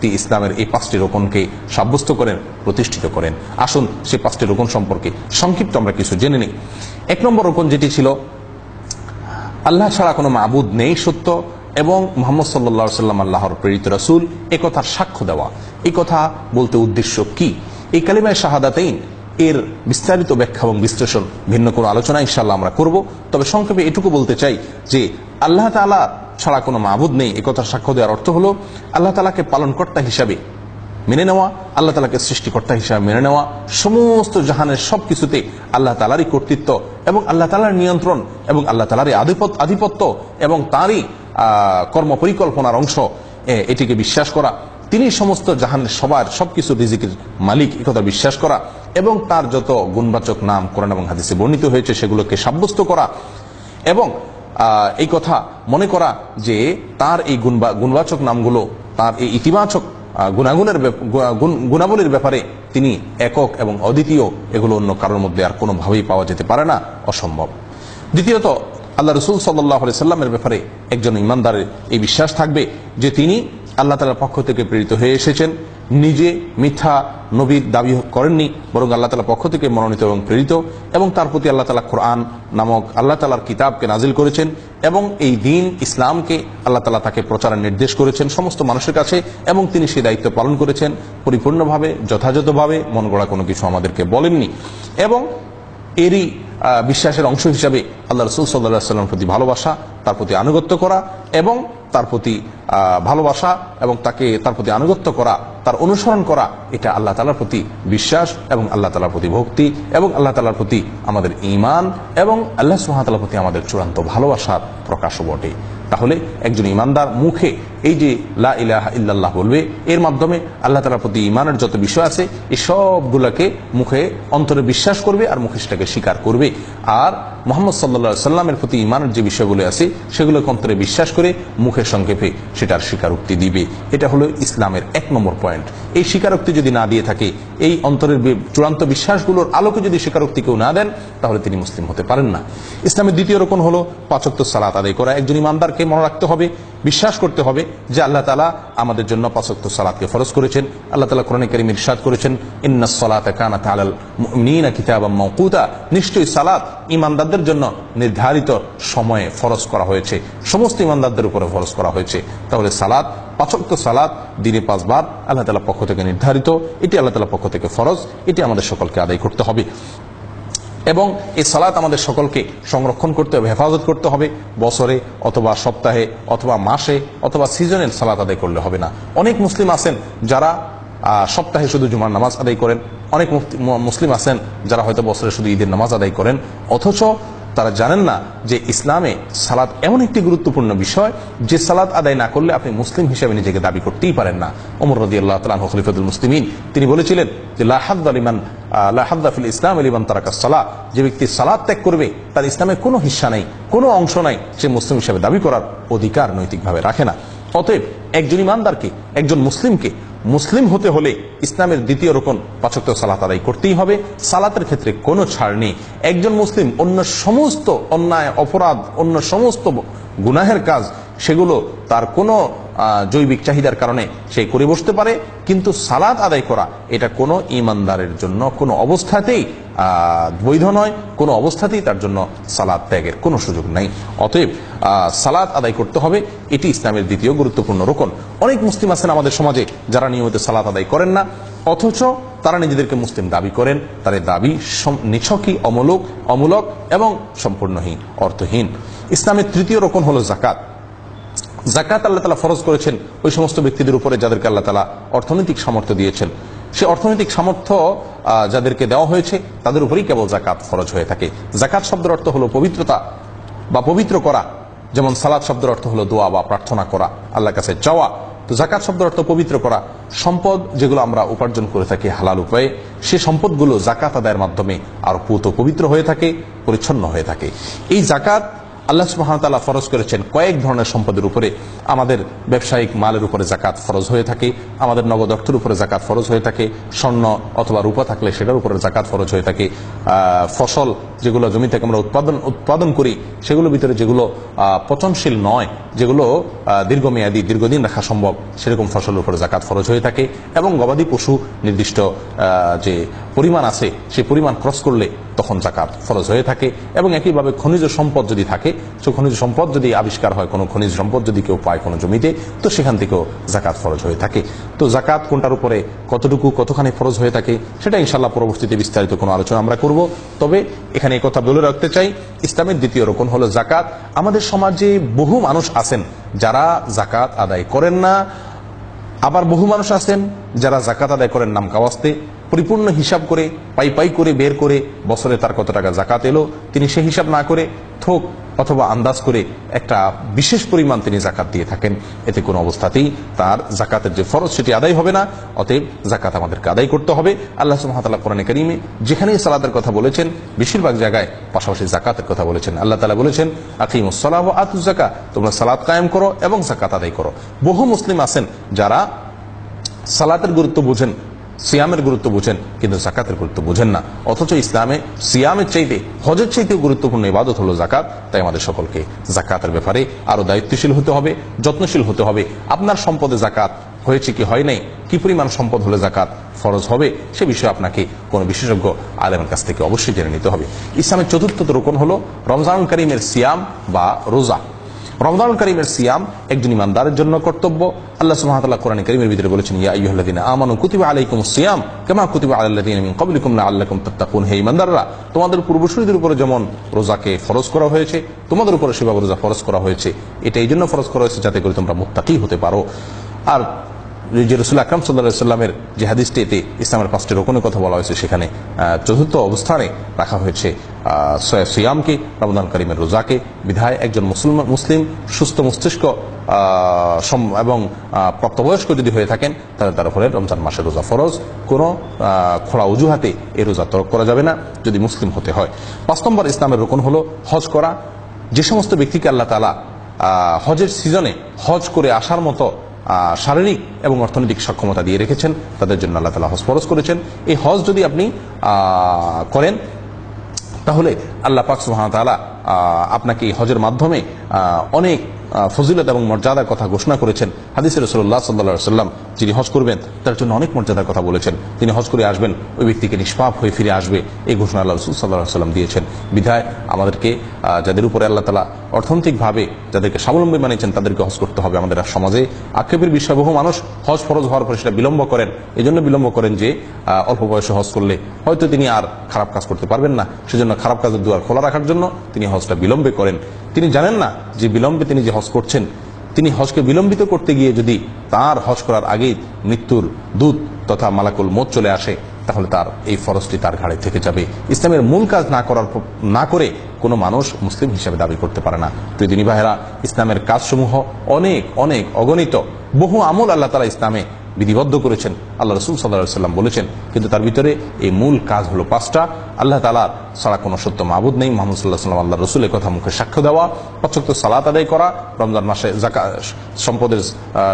তিনি ইসলামের এই পাঁচটি রোকনকে সাব্যস্ত করেন, প্রতিষ্ঠিত করেন। আসুন সেই পাঁচটি রোকন সম্পর্কে সংক্ষিপ্ত আমরা কিছু জেনে নিই। এক নম্বর রোকন যেটি ছিল, আল্লাহ ছাড়া কোনো মাবুদ নেই সত্য এবং মোহাম্মদ সাল্লা সাল্লাম আল্লাহর প্রেরিত রাসুল। এ কথার সাক্ষ্য দেওয়া। এই কথা বলতে উদ্দেশ্য কি? এই কালিমায় শাহাদাতেইন এর বিস্তারিত ব্যাখ্যা এবং বিশ্লেষণ ভিন্ন কোনো আলোচনা ইনশাল্লাহ আমরা করব। তবে সংক্ষেপে এটুকু বলতে চাই যে, আল্লাহ তালা ছাড়া কোনো মাবুদ নেই। এ কথার সাক্ষ্য দেওয়ার অর্থ হলো, আল্লাহ তালাকে পালনকর্তা হিসাবে মেনে নেওয়া, আল্লাহ তালাকে সৃষ্টিকর্তা হিসাবে মেনে নেওয়া, সমস্ত জাহানের সব কিছুতে আল্লাহ তালারই কর্তৃত্ব এবং আল্লাহ তালার নিয়ন্ত্রণ এবং আল্লাহ তালারই আধিপত্য এবং তারই কর্ম পরিকল্পনার অংশ এটিকে বিশ্বাস করা। তিনি সমস্ত জাহানের সবার সবকিছু রিজিকের মালিক একথা বিশ্বাস করা এবং তার যত গুণবাচক নাম কোরআন এবং হাদিসে বর্ণিত হয়েছে সেগুলোকে সাব্যস্ত করা এবং এই কথা মনে করা যে তার এই গুণবা- গুণবাচক নামগুলো, তার এই ইতিবাচক গুণাগুণের গুণ- গুণাবলীর ব্যাপারে তিনি একক এবং অদ্বিতীয় এগুলো অন্য কারোর মধ্যে আর কোনোভাবেই পাওয়া যেতে পারে না, অসম্ভব। দ্বিতীয়ত, আল্লাহ রসুল সাল্লাহ সাল্লামের ব্যাপারে একজন ইমানদারের এই বিশ্বাস থাকবে যে তিনি আল্লাহ তালার পক্ষ থেকে প্রেরিত হয়ে এসেছেন। নিজে মিথ্যা নবীর দাবি করেননি, বরং আল্লাহ তালার পক্ষ থেকে মনোনীত এবং প্রেরিত, এবং তার প্রতি আল্লাহ তালা কোরআন নামক আল্লাহ তালার কিতাবকে নাজিল করেছেন, এবং এই দিন ইসলামকে আল্লাহ তালা তাকে প্রচারের নির্দেশ করেছেন সমস্ত মানুষের কাছে, এবং তিনি সেই দায়িত্ব পালন করেছেন পরিপূর্ণভাবে, যথাযথভাবে, মন গড়া কোনো কিছু আমাদেরকে বলেননি। এবং এরই বিশ্বাসের অংশ হিসাবে আল্লাহ রসুল সাল্লাহ সাল্লামের প্রতি ভালোবাসা, তার প্রতি আনুগত্য করা, এবং তার প্রতি ভালোবাসা এবং তাকে তার প্রতি আনুগত্য করা, তার অনুসরণ করা, এটা আল্লাহ তালার প্রতি বিশ্বাস এবং আল্লাহ তালার প্রতি ভক্তি এবং আল্লাহ তালার প্রতি আমাদের ইমান এবং আল্লাহ সুহামতাল্লার প্রতি আমাদের চূড়ান্ত ভালোবাসার প্রকাশও বটে। তাহলে একজন ইমানদার মুখে এই যে লা ইলাহা ইল্লাল্লাহ বলবে, এর মাধ্যমে আল্লাহ তালার প্রতি ইমানের যত বিষয় আছে, এই সবগুলোকে মুখে অন্তরে বিশ্বাস করবে আর মুখে সেটাকে স্বীকার করবে। আর মোহাম্মদ সাল্লা সাল্লামের প্রতি ইমানের যে বিষয়গুলো আছে, সেগুলোকে অন্তরে বিশ্বাস করে মুখের সংক্ষেপে সেটার স্বীকারোক্তি দিবে। এটা হলো ইসলামের এক নম্বর পয়েন্ট। এই স্বীকারোক্তি যদি না দিয়ে থাকে, এই অন্তরের চূড়ান্ত বিশ্বাসগুলোর আলোকে যদি স্বীকারোক্তি কেউ না দেন, তাহলে তিনি মুসলিম হতে পারেন না। ইসলামের দ্বিতীয় রকম হলো পাচক্ত সালাত আদায় করা। একজন ইমানদারকে মনে রাখতে হবে বিশ্বাস করতে হবে যে আল্লাহ তালা আমাদের জন্য পাচক্ত সালাতকে ফরজ করেছেন। আল্লাহ তালা কোরআন করিম ইরশাদ করেছেন ইন্না সালাত কানা তালাল মুমিনিনা কিতাবাম মাওকুতা নিশ্চয়ই সালাত ইমানদারদের জন্য নির্ধারিত সময়ে ফরজ করা হয়েছে। সমস্ত ইমানদারদের উপরে ফরজ করা হয়েছে। তাহলে সালাত, পাচক্ত সালাত দিনে পাঁচবার আল্লাহ তালা পক্ষ থেকে নির্ধারিত। এটি আল্লাহ তালা পক্ষ থেকে ফরজ। এটি আমাদের সকলকে আদায় করতে হবে। এবং এই সালাত আমাদের সকলকে সংরক্ষণ করতে হবে, হেফাজত করতে হবে। বছরে অথবা সপ্তাহে অথবা মাসে অথবা সিজনের সালাত আদায় করলে হবে না। অনেক মুসলিম আছেন যারা সপ্তাহে শুধু জুমার নামাজ আদায় করেন। অনেক মুসলিম আছেন যারা হয়তো বছরে শুধু ঈদের নামাজ আদায় করেন। অথচ তারা জানেন না যে ইসলামে সালাদ এমন একটি গুরুত্বপূর্ণ বিষয় যে সালাদ আদায় না করলে আপনি মুসলিম হিসেবে নিজেকে দাবি করতেই পারেন না। ওমর রদি আল্লাহ তালাহ খলিফাতুল মুসলিমিন, তিনি বলেছিলেন যে লাহাদ আলিমান লাহাদ্দাফিল ইসলাম আলিমান তারাকা সালা যে ব্যক্তি সালাদ ত্যাগ করবে, তার ইসলামে কোনো হিস্সা নেই, কোনো অংশ নাই, সে মুসলিম হিসেবে দাবি করার অধিকার নৈতিকভাবে রাখে না। অতএব একজন ইমানদারকে, একজন মুসলিমকে মুসলিম হতে হলে ইসলামের দ্বিতীয় রকম পাচক্য সালাত আদায় করতেই হবে। সালাতের ক্ষেত্রে কোনো ছাড় নেই। একজন মুসলিম অন্য সমস্ত অন্যায়, অপরাধ, অন্য সমস্ত গুনাহের কাজ, সেগুলো তার কোনো জৈবিক চাহিদার কারণে সে করে বসতে পারে, কিন্তু সালাদ আদায় করা, এটা কোনো ইমানদারের জন্য, কোনো অবস্থাতেই বৈধ নয়, কোনো অবস্থাতেই তার জন্য সালাদ ত্যাগের কোনো সুযোগ নাই। অতএব সালাদ আদায় করতে হবে, এটি ইসলামের দ্বিতীয় গুরুত্বপূর্ণ রোকন। অনেক মুসলিম আছেন আমাদের সমাজে যারা নিয়মিত সালাদ আদায় করেন না, অথচ তারা নিজেদেরকে মুসলিম দাবি করেন, তাদের দাবি নিছকই, অমূলক অমূলক এবং সম্পূর্ণহীন, অর্থহীন। ইসলামের তৃতীয় রোকন হলো জাকাত জাকাত আল্লাহ তালা ফরজ করেছেন ওই সমস্ত ব্যক্তিদের উপরে যাদেরকে আল্লাহ তালা অর্থনৈতিক সামর্থ্য দিয়েছেন। সে অর্থনৈতিক সামর্থ্য যাদেরকে দেওয়া হয়েছে, তাদের উপরেই কেবল জাকাত ফরজ হয়ে থাকে। জাকাত শব্দের অর্থ হলো পবিত্রতা বা পবিত্র করা। যেমন সালাদ শব্দের অর্থ হলো দোয়া বা প্রার্থনা করা, আল্লাহর কাছে চাওয়া। তো জাকাত শব্দের অর্থ পবিত্র করা, সম্পদ যেগুলো আমরা উপার্জন করে থাকি হালাল উপায়ে, সে সম্পদগুলো জাকাত আদায়ের মাধ্যমে আরও পুত পবিত্র হয়ে থাকে, পরিচ্ছন্ন হয়ে থাকে। এই জাকাত আল্লাহ সুবাহতাল্লাহ ফরজ করেছেন কয়েক ধরনের সম্পদের উপরে আমাদের ব্যবসায়িক মালের উপরে জাকাত ফরজ হয়ে থাকে, আমাদের নগদ অর্থের উপরে জাকাত ফরজ হয়ে থাকে, স্বর্ণ অথবা রূপা থাকলে সেটার উপরে জাকাত ফরজ হয়ে থাকে ফসল যেগুলো জমি থেকে আমরা উৎপাদন উৎপাদন করি, সেগুলোর ভিতরে যেগুলো পচনশীল নয়, যেগুলো দীর্ঘমেয়াদী, দীর্ঘদিন রাখা সম্ভব, সেরকম ফসলের উপরে জাকাত ফরজ হয়ে থাকে এবং গবাদি পশু নির্দিষ্ট যে পরিমাণ আছে, সেই পরিমাণ ক্রস করলে তখন জাকাত ফরজ হয়ে থাকে এবং একইভাবে খনিজ সম্পদ যদি থাকে সে খনিজ সম্পদ যদি আবিষ্কার হয়, কোনো খনিজ সম্পদ যদি কেউ পায় কোনো জমিতে, তো সেখান থেকেও জাকাত ফরজ হয়ে থাকে। তো জাকাত কোনটার উপরে কতটুকু, কতখানি ফরজ হয়ে থাকে, সেটা ইনশাল্লাহ পরবর্তীতে বিস্তারিত কোনো আলোচনা আমরা করব। তবে এখানে কথা বলে রাখতে চাই, ইসলামের দ্বিতীয় রকম হলো জাকাত। আমাদের সমাজে বহু মানুষ আছেন যারা জাকাত আদায় করেন না, আবার বহু মানুষ আছেন যারা জাকাত আদায় করেন নাম কাওয়াস্তে পরিপূর্ণ হিসাব করে, পাই পাই করে বের করে বছরে তার কত টাকা জাকাত এলো, তিনি সে হিসাব না করে থোক অথবা আন্দাজ করে একটা বিশেষ পরিমাণ তিনি জাকাত দিয়ে থাকেন। এতে কোনো অবস্থাতেই তার জাকাতের যে ফরজ সেটি আদায় হবে না, অতএব জাকাত আমাদেরকে আদায় করতে হবে। আল্লাহ সুহামতাল্লাহ কোরআন করিমে যেখানেই সালাদের কথা বলেছেন, বেশিরভাগ জায়গায় পাশাপাশি জাকাতের কথা বলেছেন। আল্লাহ তালা বলেছেন আকিম সালাহ আতু জাকা তোমরা সালাদ কায়েম করো এবং জাকাত আদায় করো। বহু মুসলিম আছেন যারা সালাতের গুরুত্ব বুঝেন সিয়ামের গুরুত্ব বুঝেন, কিন্তু জাকাতের গুরুত্ব বুঝেন না। অথচ ইসলামে সিয়ামের চাইতে, হজের চাইতে গুরুত্বপূর্ণ ইবাদত হলো জাকাত। তাই আমাদের সকলকে জাকাতের ব্যাপারে আরও দায়িত্বশীল হতে হবে, যত্নশীল হতে হবে। আপনার সম্পদে জাকাত হয়েছে কি হয় নাই? কি পরিমাণ সম্পদ হলে জাকাত ফরজ হবে? সে বিষয়ে আপনাকে কোন বিশেষজ্ঞ আলেমের কাছ থেকে অবশ্যই জেনে নিতে হবে। ইসলামের চতুর্থ রোকন হলো রমজান করিমের সিয়াম বা রোজা। রমজান করিমের সিয়াম একজন ইমানদারের জন্য কর্তব্য। আল্লাহ সুবহানাহু কোরআন করিমের ভিতরে বলেছেন, ইয়া আইয়ুহাল্লাযীনা আমানু কুতিবা আলাইকুম সিয়াম কামা কুতিবা আলাল্লাযীনা মিন ক্বাবলিকুম লাআল্লাকুম তাত্তাকুন। হে ইমানদাররা, তোমাদের পূর্বসূরীদের উপরে যেমন রোজাকে ফরজ করা হয়েছে, তোমাদের উপরে সেভাবে রোজা ফরজ করা হয়েছে। এটা এই জন্য ফরজ করা হয়েছে যাতে করে তোমরা মুত্তাকি হতে পারো। আর যে রসুল আকরাম সাল্লাহ সাল্লামের যে হাদিসটি, এতে ইসলামের পাঁচটি রোকনের কথা বলা হয়েছে। সেখানে চতুর্থ অবস্থানে রাখা হয়েছে। আহ, সিয়ামকে রমদান করিমের রোজাকে বিধায় একজন মুসলমান মুসলিম সুস্থ মস্তিষ্ক এবং প্রাপ্তবয়স্ক যদি হয়ে থাকেন তাহলে তার উপরে রমজান মাসের রোজা ফরজ। কোনো খোলা অজুহাতে এই রোজা তরক করা যাবে না যদি মুসলিম হতে হয়। পাঁচ নম্বর ইসলামের রোকন হলো হজ করা। যে সমস্ত ব্যক্তিকে আল্লাহ তালা হজের সিজনে হজ করে আসার মতো শারীরিক এবং অর্থনৈতিক সক্ষমতা দিয়ে রেখেছেন তাদের জন্য আল্লাহ তালা হজ ফরজ করেছেন। এই হজ যদি আপনি করেন তাহলে আল্লাহ পাক সুবহানাহু তালা আপনাকে হজের মাধ্যমে অনেক ফজিলত এবং মর্যাদার কথা ঘোষণা করেছেন হাদিসের রসুল্লাহ সাল্লাহ সাল্লাম যিনি হজ করবেন, তার জন্য অনেক মর্যাদার কথা বলেছেন। তিনি হজ করে আসবেন, ওই ব্যক্তিকে নিষ্পাপ হয়ে ফিরে আসবে। এই ঘোষণা আল্লাহ রসুল সাল্লাহ সাল্লাম দিয়েছেন। বিধায় আমাদেরকে যাদের উপরে আল্লাহ তালা অর্থনৈতিকভাবে যাদেরকে স্বাবলম্বী মানিয়েছেন তাদেরকে হজ করতে হবে আমাদের সমাজে। আক্ষেপের বিষয় বহু মানুষ হজ ফরজ হওয়ার পরে সেটা বিলম্ব করেন। এই জন্য বিলম্ব করেন যে অল্প বয়সে হজ করলে হয়তো তিনি আর খারাপ কাজ করতে পারবেন না। সেজন্য খারাপ কাজের দুয়ার খোলা রাখার জন্য তিনি হজটা বিলম্বে করেন। তিনি জানেন না যে বিলম্বে তিনি যে হজ করছেন। তিনি হজকে বিলম্বিত করতে গিয়ে যদি তার হজ করার আগেই মৃত্যুর দূত তথা মালাকুল মত চলে আসে, তাহলে তার এই ফরজটি তার ঘাড়ে থেকে যাবে। ইসলামের মূল কাজ না করার না করে কোনো মানুষ মুসলিম হিসেবে দাবি করতে পারে না। প্রিয়দিনী ভাইরা ইসলামের কাজসমূহ অনেক অনেক অগণিত। বহু আমল আল্লাহ তালা ইসলামে বিধিবদ্ধ করেছেন। আল্লাহ রসুল সাল্লাহ সাল্লাম বলেছেন, কিন্তু তার ভিতরে এই মূল কাজ হলো পাঁচটা। আল্লাহ তালার ছাড়া কোনো সত্য মাহবুদ নেই। মোহাম্মদ সাল্লাহ সাল্লাম আল্লাহ রসুলের কথা মুখে সাক্ষ্য দেওয়া পঁচাত্তর সালাত আদায় করা, রমজান মাসে জাকা, সম্পদের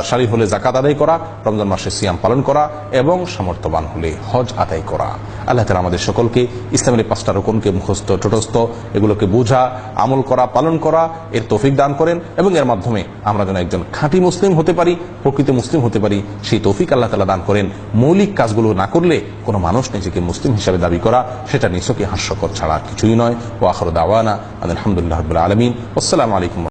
সারি হলে জাকাত আদায় করা, রমজান মাসে সিয়াম পালন করা এবং সামর্থ্যবান হলে হজ আদায় করা। আল্লাহ তালা আমাদের সকলকে ইসলামের পাঁচটা রোকনকে মুখস্থ টোটস্থ এগুলোকে বোঝা, আমল করা, পালন করা, এর তৌফিক দান করেন এবং এর মাধ্যমে আমরা যেন একজন খাঁটি মুসলিম হতে পারি, প্রকৃত মুসলিম হতে পারি, সেই তৌফিক আল্লাহ তালা দান করেন। মৌলিক কাজগুলো না করলে কোনো মানুষ নিজেকে মুসলিম হিসাবে দাবি করা, সেটা নিছকই হাস্যকর। ছাড়া আর কিছুই নয় ও আখর দাওয়ানা আলহামদুলিল্লাহ আলমিন আসসালামু আলাইকুম